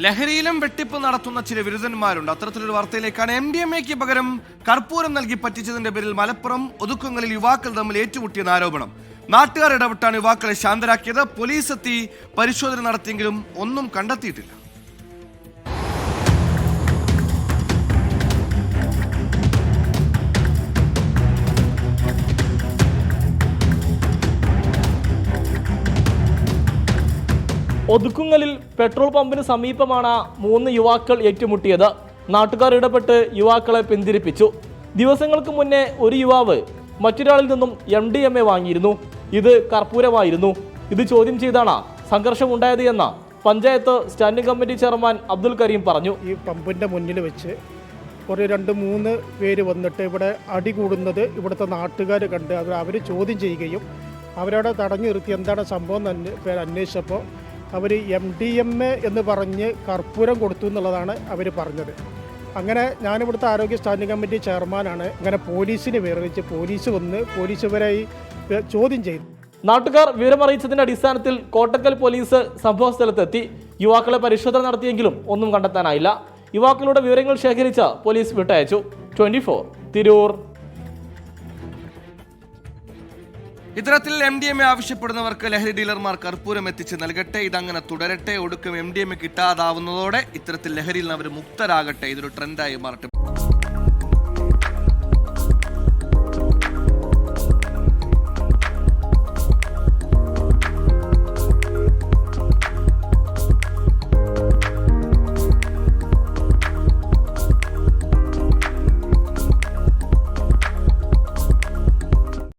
ലഹരിയിലും വെട്ടിപ്പ് നടത്തുന്ന ചില വിരുദ്ധന്മാരുണ്ട്. അത്തരത്തിലൊരു വാർത്തയിലേക്കാണ് എം ഡി എം എക്ക് പകരം കർപ്പൂരം നൽകി പറ്റിച്ചതിന്റെ പേരിൽ മലപ്പുറം ഒതുക്കങ്ങളിൽ യുവാക്കൾ തമ്മിൽ ഏറ്റുമുട്ടിയെന്ന ആരോപണം. നാട്ടുകാർ ഇടപെട്ടാണ് യുവാക്കളെ ശാന്തരാക്കിയത്. പോലീസ് എത്തി പരിശോധന നടത്തിയെങ്കിലും ഒന്നും കണ്ടെത്തിയിട്ടില്ല. ഒതുക്കുങ്ങലിൽ പെട്രോൾ പമ്പിന് സമീപമാണ് മൂന്ന് യുവാക്കൾ ഏറ്റുമുട്ടിയത്. നാട്ടുകാർ ഇടപെട്ട് യുവാക്കളെ പിന്തിരിപ്പിച്ചു. ദിവസങ്ങൾക്ക് മുന്നേ ഒരു യുവാവ് മറ്റൊരാളിൽ നിന്നും എം ഡി എം എ വാങ്ങിയിരുന്നു. ഇത് കർപ്പൂരമായിരുന്നു. ഇത് ചോദ്യം ചെയ്താണ് സംഘർഷം ഉണ്ടായത് എന്ന് panchayat standing committee chairman Abdul Kareem പറഞ്ഞു. ഈ പമ്പിന്റെ മുന്നിൽ വെച്ച് കുറേ രണ്ട് മൂന്ന് പേര് വന്നിട്ട് ഇവിടെ അടി കൂടുന്നത് ഇവിടുത്തെ നാട്ടുകാർ കണ്ട് അവർ അവർ ചോദ്യം ചെയ്യുകയും അവരവിടെ തടഞ്ഞു നിർത്തി എന്താണ് സംഭവം എന്ന് പേര് അന്വേഷിച്ചപ്പോൾ അവർ എം ഡി എം എ എന്ന് പറഞ്ഞ് കർപ്പൂരം കൊടുത്തു എന്നുള്ളതാണ് അവർ പറഞ്ഞത്. അങ്ങനെ ഞാനിവിടുത്തെ ആരോഗ്യ സ്റ്റാൻഡിംഗ് കമ്മിറ്റി ചെയർമാനാണ്. അങ്ങനെ പോലീസിനെ വിവരിച്ച് പോലീസ് വന്ന് പോലീസ് ചോദ്യം ചെയ്തു. നാട്ടുകാർ വിവരമറിയിച്ചതിന്റെ അടിസ്ഥാനത്തിൽ കോട്ടക്കൽ പോലീസ് സംഭവ സ്ഥലത്തെത്തി. യുവാക്കളെ പരിശോധന നടത്തിയെങ്കിലും ഒന്നും കണ്ടെത്താനായില്ല. യുവാക്കളുടെ വിവരങ്ങൾ ശേഖരിച്ച് പോലീസ് വിട്ടയച്ചു. ട്വന്റി തിരൂർ. ഇത്തരത്തിൽ എം ഡി എം എ ആവശ്യപ്പെടുന്നവർക്ക് ലഹരി ഡീലർമാർ കർപ്പൂരം എത്തിച്ച് നൽകട്ടെ ഇതങ്ങനെ തുടരട്ടെ ഒടുക്കം എം ഡി എം എ കിട്ടാതാവുന്നതോടെ ഇത്തരത്തിൽ ലഹരിയിൽ നിന്ന് അവർ മുക്തരാകട്ടെ ഇതൊരു ട്രെൻഡായി മാറട്ടെ.